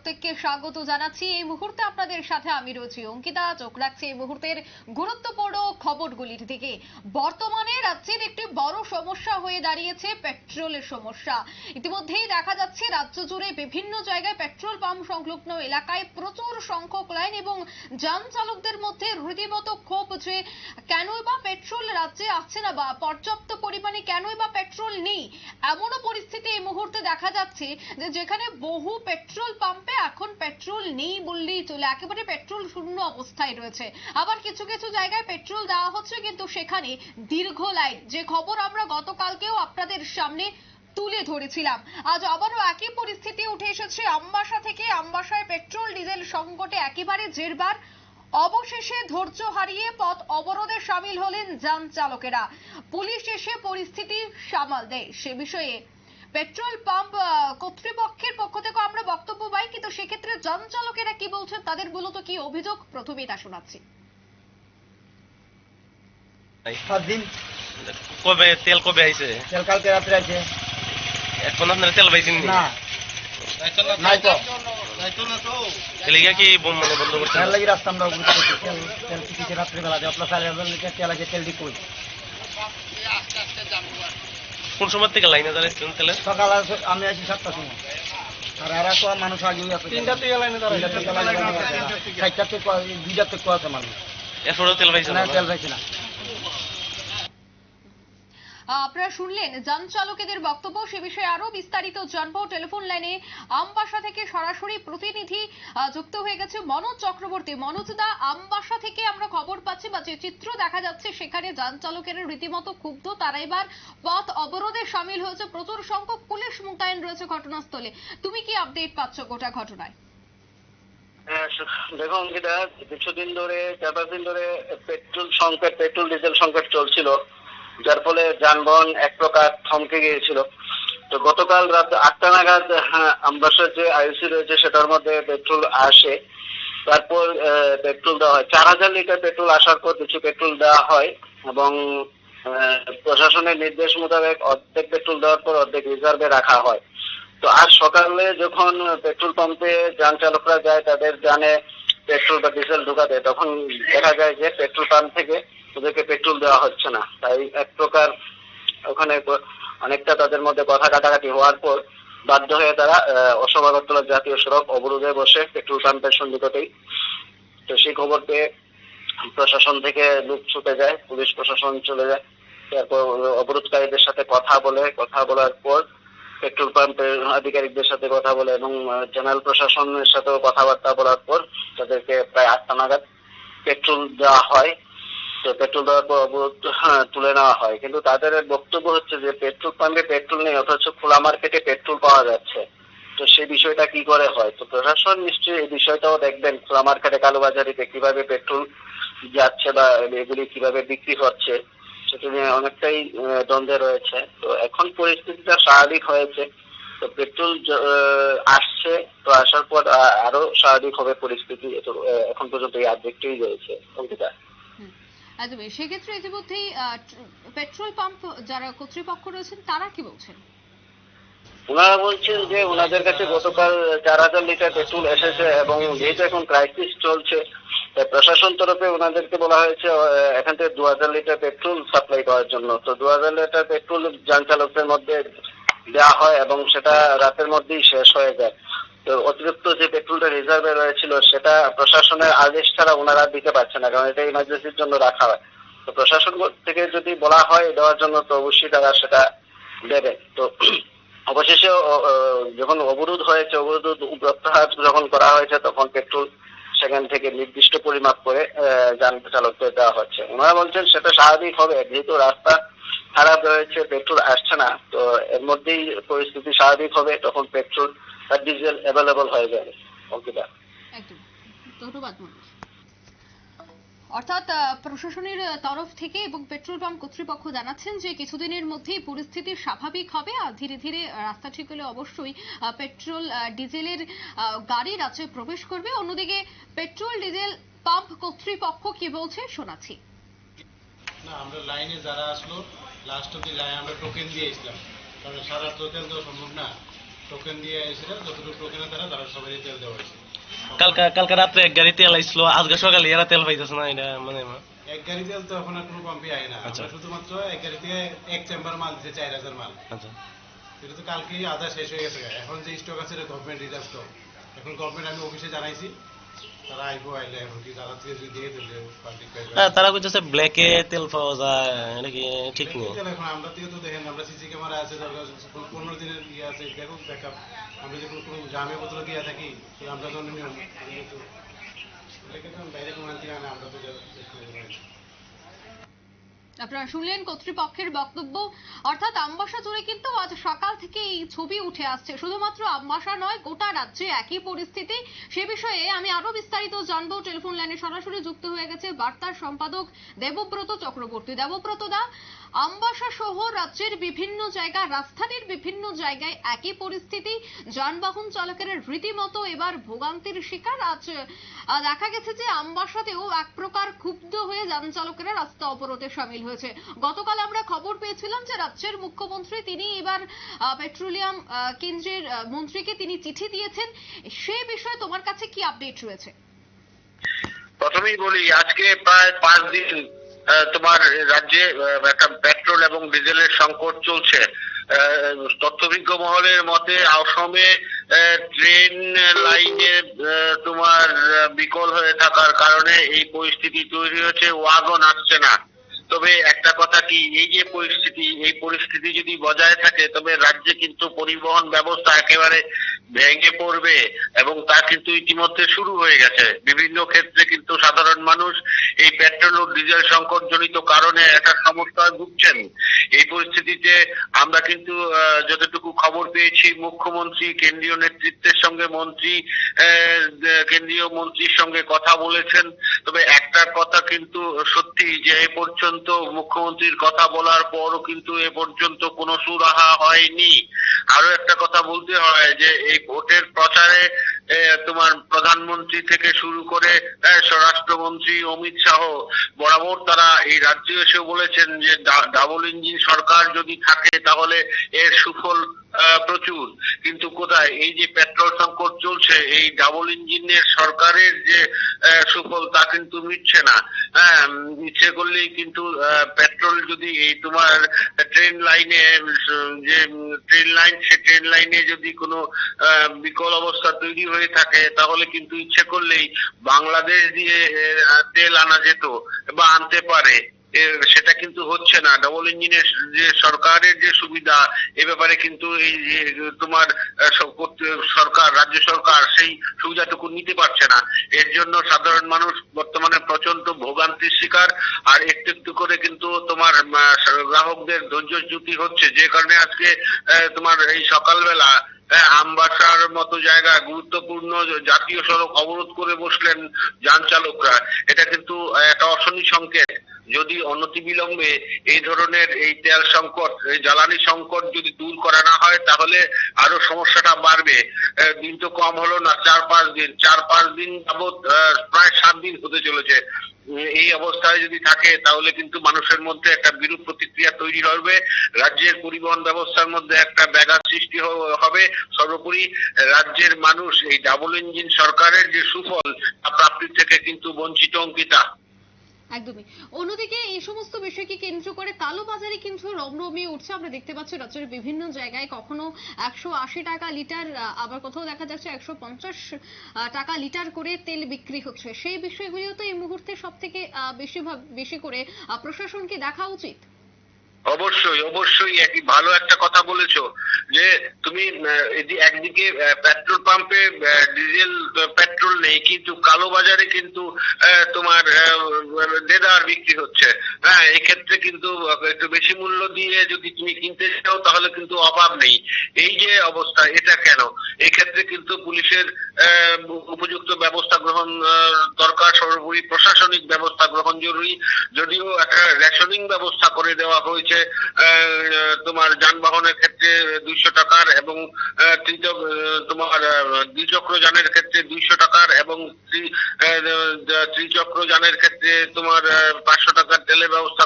প্রত্যেককে স্বাগত জানাচ্ছি। এই মুহূর্তে আপনাদের সাথে আমি রয়েছি অঙ্কিতা। চোখ রাখছি এই মুহূর্তের গুরুত্বপূর্ণ খবরগুলির দিকে। বর্তমানে রাজ্যের একটি বড় সমস্যা হয়ে দাঁড়িয়েছে পেট্রোলের সমস্যা। ইতিমধ্যেই দেখা যাচ্ছে, রাজ্য জুড়ে বিভিন্ন জায়গায় পেট্রোল পাম্প সংলগ্ন এলাকায় প্রচুর সংখ্যক লাইন এবং যান চালকদের মধ্যে রীতিমতো ক্ষোভ যে কেনই বা পেট্রোল রাজ্যে আসছে না বা পর্যাপ্ত পরিমাণে কেনই বা পেট্রোল নেই, এমনও পরিস্থিতি এই মুহূর্তে দেখা যাচ্ছে যে যেখানে বহু পেট্রোল পাম্পে এখন পেট্রোল নেই বললেই চলে। একেবারে পেট্রোল শূন্য অবস্থায় রয়েছে। আবার কিছু কিছু জায়গায় পেট্রোল দেওয়া হচ্ছে, কিন্তু সেখানে দীর্ঘ লাইন। যে খবর আমরা গতকালকেও আপনাদের সামনে তুলে ধরেছিলাম। আজ আবারও একই পরিস্থিতি উঠে এসেছে। আমবাসা থেকে আমবাসায় পেট্রোল, ডিজেল সংকটে একেবারে জেরবার। অবশেষে ধৈর্য হারিয়ে পথ অবরোধে সামিল হলেন যান চালকেরা। পুলিশ এসে পরিস্থিতি সামাল দেয়। সে বিষয়ে পেট্রোল পাম্প কর্তৃপক্ষের পক্ষ থেকে আমরা বক্তব্য পাই কিন্তু সেক্ষেত্রে যান চালকেরা কি বলছেন তাদের মূলত কি অভিযোগ? প্রথমেই তা শোনাচ্ছি। সাত দিন। কবে তেল কবে আইছে? তেল কালকে রাত্রে আছে এখন আপনারা তেল পাইছেন নি? না। নাই তো। এলিগা কি মানে বন্ধ তেল লাগি রাস্তা আমরা তেল তেল কিছু রাত্রে বেলা দিয়ে আপনার লিটার তেল আছে তেল দিক কোন সময় থেকে লাইনে দাঁড়াইছেন তাহলে? সকাল আমি আছি সাতটার সময়। আর এরা তো মানুষ আগেই আছে। তিনটা থেকে লাইনে চারটার থেকে দুইটা থেকে আছে মানুষ। এরপরেও তেল পাইছে না? তেল পাইছে না। আপনারা শুনলেন যান চালকেদের বক্তব্য সে বিষয়ে আরও বিস্তারিত জানব। টেলিফোন লাইনে আমবাসা থেকে সরাসরি প্রতিনিধি যুক্ত হয়ে গেছে মনোজ চক্রবর্তী। মনোজ দা আমবাসা থেকে আমরা খবর পাচ্ছি বা যে চিত্র দেখা যাচ্ছে সেখানে যান চালকেরা রীতিমতো ক্ষুব্ধ তারা এবার পথ অবরোধে সামিল হয়েছে। প্রচুর সংখ্যক পুলিশ মোতায়েন রয়েছে ঘটনাস্থলে। তুমি কি আপডেট পাচ্ছ গোটা ঘটনায়? হ্যাঁ, দেখুন অঙ্কিতা কিছুদিন ধরে চার পাঁচ দিন ধরে পেট্রোল সংকট পেট্রোল ডিজেল সংকট চলছিল। যার ফলে যানবাহন এক প্রকার থমকে গিয়েছিল। তো গতকাল রাত আটটা নাগাদ হ্যাঁ, আমবাসার যে আইসি রয়েছে সেটার মধ্যে পেট্রোল আসে। তারপর পেট্রোল দেওয়া হয়। চার হাজার লিটার পেট্রোল আসার পর কিছু পেট্রোল দেওয়া হয় এবং প্রশাসনের নির্দেশ মোতাবেক অর্ধেক পেট্রোল দেওয়ার পর অর্ধেক রিজার্ভে রাখা হয়। তো আজ সকালে যখন পেট্রোল পাম্পে যান চালকরা যায় তাদের যানে পেট্রোল বা ডিজেল ঢুকাতে তখন দেখা যায় যে পেট্রোল পাম্প থেকে ওদেরকে পেট্রোল দেওয়া হচ্ছে না। তাই এক প্রকার ওখানে অনেকটা তাদের মধ্যে কথা কাটাকাটি হওয়ার পর বাধ্য হয়ে তারা আগরতলা জাতীয় সড়ক অবরোধে বসে পেট্রোল পাম্পের সন্নিকটেই। তো সেই খবর পেয়ে প্রশাসন থেকে লোক ছুটে যায়, পুলিশ প্রশাসন চলে যায়। তারপর অবরোধকারীদের সাথে কথা বলে, কথা বলার পর পেট্রোল পাম্পের আধিকারিকদের সাথে কথা বলে এবং জেনারেল প্রশাসনের সাথেও কথাবার্তা বলার পর তাদেরকে প্রায় আটটা নাগাদ পেট্রোল দেওয়া হয়। পেট্রোল দেওয়ার পর অবরোধ হ্যাঁ, তুলে নেওয়া হয়। কিন্তু তাদের বক্তব্য হচ্ছে যে পেট্রোল পাম্পে পেট্রোল নেই অথচ খোলা মার্কেটে পেট্রোল পাওয়া যাচ্ছে। তো সেই বিষয়টা কি করে হয়? তো প্রশাসন নিশ্চয়ই এই বিষয়টাও দেখবেন খোলা মার্কেটে কালোবাজারিতে কীভাবে পেট্রোল যাচ্ছে বা এগুলি কীভাবে বিক্রি হচ্ছে সেটা নিয়ে অনেকটাই দ্বন্দ্বে রয়েছে। তো এখন পরিস্থিতিটা স্বাভাবিক হয়েছে। তো পেট্রোল আসছে তো আসার পর আরও স্বাভাবিক হবে পরিস্থিতি। এখন পর্যন্ত এই আপডেটটাই রয়েছে। অঙ্কিতা? একদমই সেক্ষেত্রে ইতিমধ্যেই পেট্রোল পাম্প, যারা কর্তৃপক্ষ রয়েছেন, তারা কি বলছেন? ওনারা বলছেন যে ওনাদের কাছে গতকাল চার হাজার লিটার পেট্রোল এসেছে এবং যেহেতু এখন ক্রাইসিস চলছে প্রশাসন তরফে ওনাদেরকে বলা হয়েছে এখান থেকে দু হাজার লিটার পেট্রোল সাপ্লাই করার জন্য। তো দু হাজার লিটার পেট্রোল যান চালকদের মধ্যে দেওয়া হয় এবং সেটা রাতের মধ্যেই শেষ হয়ে যায়। তো অতিরিক্ত যে পেট্রোলটা রিজার্ভে রয়েছিল, সেটা প্রশাসনের আদেশ ছাড়া ওনারা দিতে পারছে না, কারণ এটা ইমার্জেন্সির জন্য রাখা হয়। তো প্রশাসন থেকে যদি বলা হয় দেওয়ার জন্য, তো অবশ্যই তারা সেটা দেবে। তো অবশেষে যখন অবরোধ হয়েছে, অবরোধ প্রত্যাহার যখন করা হয়েছে, তখন পেট্রোল সেখান থেকে নির্দিষ্ট পরিমাপ করে যান চালকদের দেওয়া হচ্ছে। ওনারা বলছেন সেটা স্বাভাবিক হবে, যেহেতু রাস্তা খারাপ রয়েছে পেট্রোল আসছে না তো এর মধ্যেই পরিস্থিতি স্বাভাবিক হবে তখন পেট্রোল আর ডিজেল অ্যাভেলেবল হয়ে যাবে। অঙ্কিতা একদম। ধন্যবাদ অর্থাৎ প্রশাসনের তরফ থেকে এবং পেট্রোল পাম্প কর্তৃপক্ষ জানাচ্ছেন যে কিছুদিনের মধ্যেই পরিস্থিতি স্বাভাবিক হবে। আর ধীরে ধীরে রাস্তা ঠিক হলে অবশ্যই আহ, পেট্রোল ডিজেলের আহ, গাড়ি রাজ্যে প্রবেশ করবে। অন্যদিকে পেট্রোল ডিজেল পাম্প কর্তৃপক্ষ কি বলছে শোনাচ্ছি। না আমরা লাইনে যারা আসলো লাস্ট অব্দি লাইন আমরা টোকেন দিয়েছিলাম কারণ সারা টোকেন তো সম্ভব না। টোকেন দিয়ে এসেছিল যতটুকু টোকেনের দ্বারা তারা সবাই তেল দেওয়া হয়েছে। কালকা কালকা রাত্রে এক গাড়ি তেল আইছিল আজকে সকালে এরা তেল পাইতেছে না এটা মানে এক গাড়ি তেল তো এখন আর কোনো পাম্পে আয় না। আচ্ছা। শুধুমাত্র এক গাড়ি থেকে এক চেম্বার মাল দিতে চার হাজার মাল। আচ্ছা। এটা তো কালকেই আধা শেষ হয়ে গেছে। এখন যে স্টক আছে এটা গভর্নমেন্ট রিজার্ভ স্টক এখন গভর্নমেন্ট আমি অফিসে জানাইছি তারা কইতেছে ব্ল্যাকে তেল পাওয়া যায় এটা কি ঠিক নেই আমরা তো দেখেন আমরা সিসি ক্যামেরা আছে দরকার পনেরো দিনের ইয়ে আছে দেখো ব্যাকআপ আমরা যে কোনো জামে বোতল দিয়ে থাকি আমরা তো নিয়ম। বাইরে কোনো আনতে না আমরা তো আপনারা শুনলেন কর্তৃপক্ষের বক্তব্য। অর্থাৎ আমবাসা জুড়ে কিন্তু আজ সকাল থেকে এই ছবি উঠে আসছে। শুধুমাত্র আমবাসা নয়, গোটা রাজ্যে একই পরিস্থিতি। সে বিষয়ে আমি আরও বিস্তারিত জানব। টেলিফোন লাইনে সরাসরি যুক্ত হয়ে গেছে বার্তার সম্পাদক দেবব্রত চক্রবর্তী। দেবব্রত দা আমবাসা সহ রাজ্যের বিভিন্ন জায়গা, রাজধানীর বিভিন্ন জায়গায় একই পরিস্থিতি। যানবাহন চালকেরা রীতিমতো এবার ভোগান্তির শিকার। আজ দেখা গেছে যে আমবাসাতেও এক প্রকার ক্ষুব্ধ হয়ে যান চালকেরা, রাস্তা অবরোধে সামিল হয়েছে। গতকাল আমরা খবর পেয়েছিলাম যে রাজ্যের মুখ্যমন্ত্রী তিনি এবার পেট্রোলিয়াম কেন্দ্রের মন্ত্রীকে তিনি চিঠি দিয়েছেন। সে বিষয়ে তোমার কাছে কি আপডেট রয়েছে? প্রথমেই বলি, আজকে প্রায় পাঁচ দিন তোমার রাজ্যে একটা পেট্রোল এবং ডিজেলের সংকট চলছে। তথ্যভিজ্ঞ মহলের মতে অসমে ট্রেন লাইনে তোমার বিকল হয়ে থাকার কারণে এই পরিস্থিতি তৈরি হয়েছে। ওয়াগন আসছে না। তবে একটা কথা কি, এই যে পরিস্থিতি, এই পরিস্থিতি যদি বজায় থাকে, তবে রাজ্যে কিন্তু পরিবহন ব্যবস্থা একেবারে ভেঙে পড়বে এবং তা কিন্তু ইতিমধ্যে শুরু হয়ে গেছে। বিভিন্ন ক্ষেত্রে কিন্তু সাধারণ মানুষ এই পেট্রোল ও ডিজেল সংকট জনিত কারণে একটা সমস্যায় ভুগছেন। এই পরিস্থিতিতে আমরা কিন্তু যতটুকু খবর পেয়েছি, মুখ্যমন্ত্রী, কেন্দ্রীয় নেতৃত্বের সঙ্গে মন্ত্রী কেন্দ্রীয় মন্ত্রীর সঙ্গে কথা বলেছেন। তবে একটা কথা কিন্তু সত্যি যে এ পর্যন্ত মুখ্যমন্ত্রীর কথা বলার পরও কিন্তু এ পর্যন্ত কোনো সুরাহা হয়নি। আরও একটা কথা বলতে হয় যে এই ভোটের প্রচারে তোমার প্রধানমন্ত্রী থেকে শুরু করে স্বরাষ্ট্রমন্ত্রী অমিত শাহ, বরাবর তারা এই রাজ্যে এসে বলেছেন যে ডাবল ইঞ্জিন সরকার যদি থাকে তাহলে এর সুফল প্রচুর। কিন্তু কোথায়? এই যে পেট্রোল সংকট চলছে, এই ডাবল ইঞ্জিনের সরকারের যে সুফল তা কিন্তু মিটছে না। হ্যাঁ ইচ্ছে করলেই কিন্তু পেট্রোল যদি এই তোমার ট্রেন লাইনে যে ট্রেন লাইন সে ট্রেন লাইনে যদি কোনো বিকল অবস্থা তৈরি হয়ে থাকে, তাহলে কিন্তু ইচ্ছে করলেই বাংলাদেশ দিয়ে তেল আনা যেত বা আনতে পারে। সেটা কিন্তু হচ্ছে না। ডবল ইঞ্জিনের যে সরকারের যে সুবিধা, এ ব্যাপারে কিন্তু এই তোমার সরকার, রাজ্য সরকার সেই সুবিধাটুকু নিতে পারছে না। এর জন্য সাধারণ মানুষ বর্তমানে প্রচণ্ড ভোগান্তির শিকার। আর একটু একটু করে কিন্তু তোমার গ্রাহকদের ধৈর্যচ্যুতি হচ্ছে। যে কারণে আজকে তোমার এই সকালবেলা আমবাসার মতো জায়গা, গুরুত্বপূর্ণ জাতীয় সড়ক অবরোধ করে বসলেন যান চালকরা। এটা কিন্তু একটা অশনি সংকেত। যদি অনতিবিলম্বে এই ধরনের এই তেল সংকট, এই জ্বালানি সংকট যদি দূর করা না হয়, তাহলে আরও সমস্যাটা বাড়বে। দিন তো কম হলো না, চার পাঁচ দিন, চার পাঁচ দিন যাবৎ প্রায় সাত দিন হতে চলেছে। এই অবস্থায় যদি থাকে, তাহলে কিন্তু মানুষের মধ্যে একটা বিরূপ প্রতিক্রিয়া তৈরি হবে। রাজ্যের পরিবহন ব্যবস্থার মধ্যে একটা ব্যাঘাত সৃষ্টি হবে। সর্বোপরি রাজ্যের মানুষ এই ডাবল ইঞ্জিন সরকারের যে সুফল, তা প্রাপ্তির থেকে কিন্তু বঞ্চিত অঙ্কিতা। একদমই। অন্যদিকে এই সমস্ত বিষয়কে কেন্দ্র করে কালো বাজারে কিন্তু রমরমিয়ে উঠছে। আমরা দেখতে পাচ্ছি রাজ্যের বিভিন্ন জায়গায় কখনো একশো আশি টাকা লিটার আবার কোথাও দেখা যাচ্ছে একশো পঞ্চাশ টাকা লিটার করে তেল বিক্রি হচ্ছে। সেই বিষয়গুলিও তো এই মুহূর্তে সব থেকে বেশি বেশি করে প্রশাসনকে দেখা উচিত। অবশ্যই অবশ্যই একই ভালো একটা কথা বলেছ যে তুমি একদিকে পেট্রোল পাম্পে ডিজেল পেট্রোল নেই, কিন্তু কালো বাজারে কিন্তু তোমার দেদার বিক্রি হচ্ছে। হ্যাঁ এক্ষেত্রে কিন্তু একটু বেশি মূল্য দিয়ে যদি তুমি কিনতে চাও, তাহলে কিন্তু অভাব নেই। এই যে অবস্থা, এটা কেন? এক্ষেত্রে কিন্তু পুলিশের উপযুক্ত ব্যবস্থা গ্রহণ দরকার, সর্বোপরি প্রশাসনিক ব্যবস্থা গ্রহণ জরুরি। যদিও একটা রেশনিং ব্যবস্থা করে দেওয়া হয়েছে তোমার যানবাহনের ক্ষেত্রে দুইশো টাকার এবং তোমার দ্বিচক্র যানের ক্ষেত্রে দুইশো টাকার এবং ত্রি- ত্রিচক্র যানের ক্ষেত্রে তোমার পাঁচশো টাকার তেলের ব্যবস্থা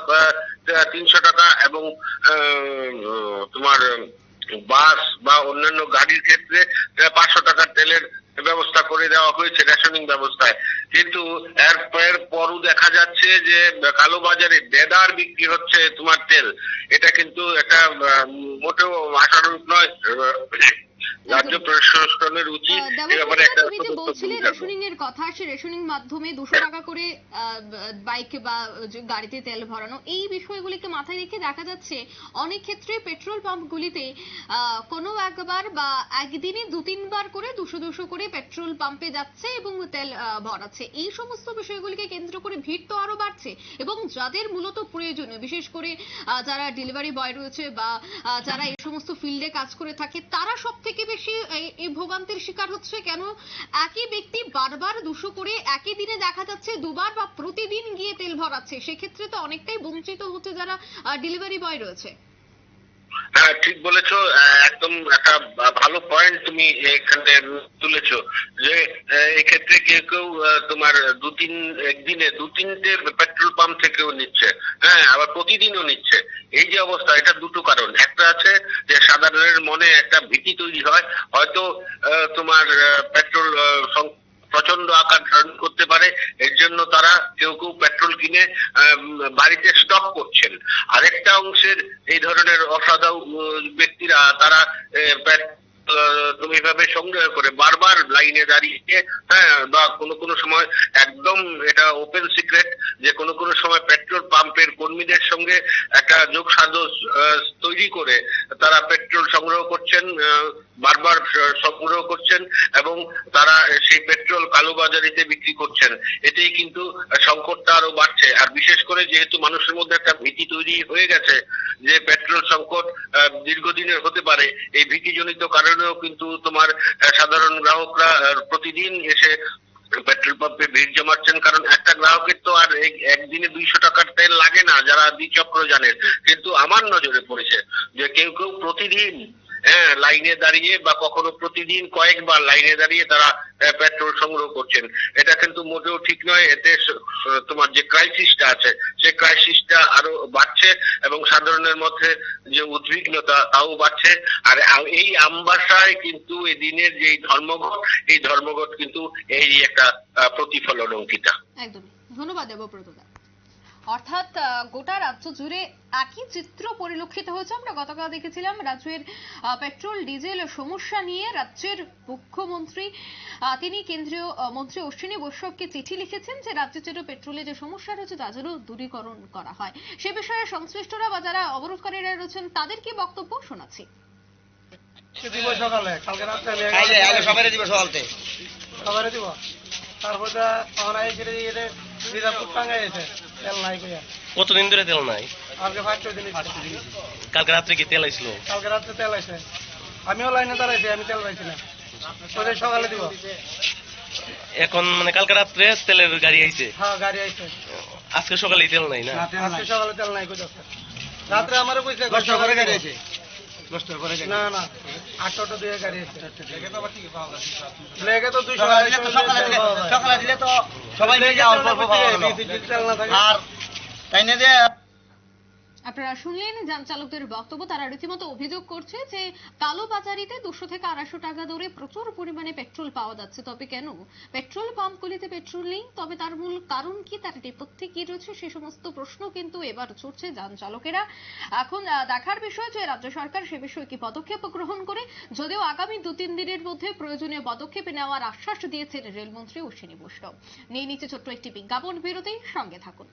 তিনশো টাকা এবং তোমার বাস বা অন্যান্য গাড়ির ক্ষেত্রে পাঁচশো টাকার তেলের ব্যবস্থা করে দেওয়া হয়েছে, রেশনিং ব্যবস্থায়। কিন্তু এর পরও দেখা যাচ্ছে যে কালোবাজারে দেদার বিক্রি হচ্ছে তোমার তেল। এটা কিন্তু একটা মোটেও আশানুরূপ নয় রাজ্য প্রশাসনের উচিত তুমি যে বলছিলে রেশনিং এর কথা সে রেশনিং মাধ্যমে দুশো টাকা করে বাইক বা গাড়িতে তেল ভরানো এই বিষয়গুলিকে মাথায় রেখে দেখা যাচ্ছে অনেক ক্ষেত্রে পেট্রোল পাম্পগুলিতে কোনো একবার বা একদিনে দু তিনবার করে দুশো দুশো করে পেট্রোল পাম্পে যাচ্ছে এবং তেল আহ, ভরাচ্ছে। এই সমস্ত বিষয়গুলিকে কেন্দ্র করে ভিড় তো আরও বাড়ছে এবং যাদের মূলত প্রয়োজনীয় বিশেষ করে যারা ডেলিভারি বয় রয়েছে বা যারা এই সমস্ত ফিল্ডে কাজ করে থাকে তারা সব থেকে বেশি এই- এই ভোগান্তির শিকার হচ্ছে কেন? একই ব্যক্তি বারবার দুশো করে একই দিনে দেখা যাচ্ছে, দুবার বা প্রতিদিন গিয়ে তেল ভরাচ্ছে। সেক্ষেত্রে তো অনেকটাই বঞ্চিত হচ্ছে যারা ডেলিভারি বয় রয়েছে। হ্যাঁ ঠিক বলেছ। একদম একটা ভালো পয়েন্ট তুমি এখানে তুলেছো যে এক্ষেত্রে কেউ কেউ তোমার দু তিন, একদিনে দু তিনটে পেট্রোল পাম্প থেকেও নিচ্ছে। হ্যাঁ আবার প্রতিদিনও নিচ্ছে। এই যে অবস্থা, এটা দুটো কারণ। একটা আছে যে সাধারণের মনে একটা ভীতি তৈরি হয়। হয়তো তোমার পেট্রোল প্রচণ্ড আকার ধারণ করতে পারে। এর জন্য তারা কেউ কেউ পেট্রোল কিনে বাড়িতে স্টক করছেন। আরেকটা অংশের এই ধরনের অসাধু ব্যক্তিরা, তারা তুমি এভাবে সংগ্রহ করে বারবার লাইনে দাঁড়িয়ে হ্যাঁ বা কোনো কোনো সময় একদম এটা ওপেন সিক্রেট যে কোনো কোনো সময় পেট্রোল পাম্পের কর্মীদের সঙ্গে একটা যোগ তৈরি করে তারা পেট্রোল সংগ্রহ করছেন বারবার সংগ্রহ করছেন এবং তারা সেই পেট্রোল কালোবাজারিতে বিক্রি করছেন। এতেই কিন্তু সংকটটা আরও বাড়ছে। আর বিশেষ করে যেহেতু মানুষের মধ্যে একটা ভীতি তৈরি হয়ে গেছে যে পেট্রোল সংকট দীর্ঘদিনের হতে পারে, এই ভীতিজনিত কারণেও কিন্তু তোমার সাধারণ গ্রাহকরা প্রতিদিন এসে পেট্রোল পাম্পে ভিড় জমাচ্ছেন। কারণ একটা গ্রাহকের তো আর এক- একদিনে দুইশো টাকার তেল লাগে না, যারা দ্বিচক্র জানেন কিন্তু আমার নজরে পড়েছে যে কেউ কেউ প্রতিদিন লাইনে দাঁড়িয়ে বা কখনো প্রতিদিন কয়েকবার লাইনে দাঁড়িয়ে তারা পেট্রোল সংগ্রহ করছেন। এটা কিন্তু মোটেও ঠিক নয়। এতে স- স- তোমার যে ক্রাইসিসটা আছে সেই ক্রাইসিসটা আরও বাড়ছে এবং সাধারণের মধ্যে যে উদ্বিগ্নতা তাও বাড়ছে। আর এই আমবাসায় কিন্তু এই দিনের যে ধর্মঘট, এই ধর্মঘট কিন্তু এই একটা প্রতিফলন অঙ্কিতা। একদমই। ধন্যবাদ দেবব্রত অর্থাৎ গোটা রাজ্য জুড়ে একই চিত্র পরিলক্ষিত হয়েছে। আমরা গতকাল দেখেছিলাম রাজ্যের পেট্রোল ডিজেল সমস্যা নিয়ে রাজ্যের মুখ্যমন্ত্রী তিনি কেন্দ্রীয় মন্ত্রী অশ্বিনী বৈষ্ণবকে চিঠি লিখেছেন যে রাজ্যের যেন পেট্রোলে যে সমস্যা রয়েছে তা যেন দূরীকরণ করা হয়। সে বিষয়ে সংশ্লিষ্টরা বা যারা অবরোধকারীরা রয়েছেন তাদের কি বক্তব্য শোনাচ্ছি? দিব সকালে কালকে রাত্রে আইলে সবাই দিব সকালতে। সবারে দিব। তারপর তখন আই ছেড়ে দিয়ে রিজার্ভ টাঙ্গাই আছে তেল নাই কইয়া। কতদিন ধরে তেল নাই? কালকে ফার্স্ট দিন কালকে রাত্রে কি তেল আইছিল কালকে রাত্রে তেল আছে আমিও লাইনে দাঁড়াইছি আমি তেল পাইছি না। সকালে দিব। এখন মানে কালকে রাত্রে তেলের গাড়ি আইছে? হ্যাঁ গাড়ি আইছে। আজকে সকালে তেল নাই না? আজকে সকালে তেল নাই কই রাত্রে আমারও কইছে দশটা করে গাড়ি আছে দশটা করে না না। আটটা দিয়ে গাড়ি ব্লেকে তো দুইশো সকালে দিলে তো দিলে সকালে দিলে তো সবাই নিয়ে যাও অল্প অল্প পাওয়া গেল। তেল না থাকে। আর তাই না যে আপনারা শুনলেন, যান চালকদের বক্তব্য। তারা রীতিমতো অভিযোগ করছে যে, কালো বাজারিতে দুশো থেকে আড়াইশো টাকা দরে প্রচুর পরিমাণে পেট্রোল পাওয়া যাচ্ছে। তবে কেন? পেট্রোল পাম্পগুলিতে পেট্রোল নেই, তবে তার মূল কারণ কি? তার নেপথ্যে কি রয়েছে? সে সমস্ত প্রশ্ন কিন্তু এবার ছুটছে যান চালকেরা। এখন দেখার বিষয় যে, রাজ্য সরকার সে বিষয়ে কি পদক্ষেপ গ্রহণ করে? যদিও আগামী দু তিন দিনের মধ্যে প্রয়োজনীয় পদক্ষেপ নেওয়ার আশ্বাস দিয়েছেন রেলমন্ত্রী অশ্বিনী বৈষ্ণব। নিয়ে নিচে ছোট্ট একটি বিজ্ঞাপন বিরতি, সঙ্গে থাকুন।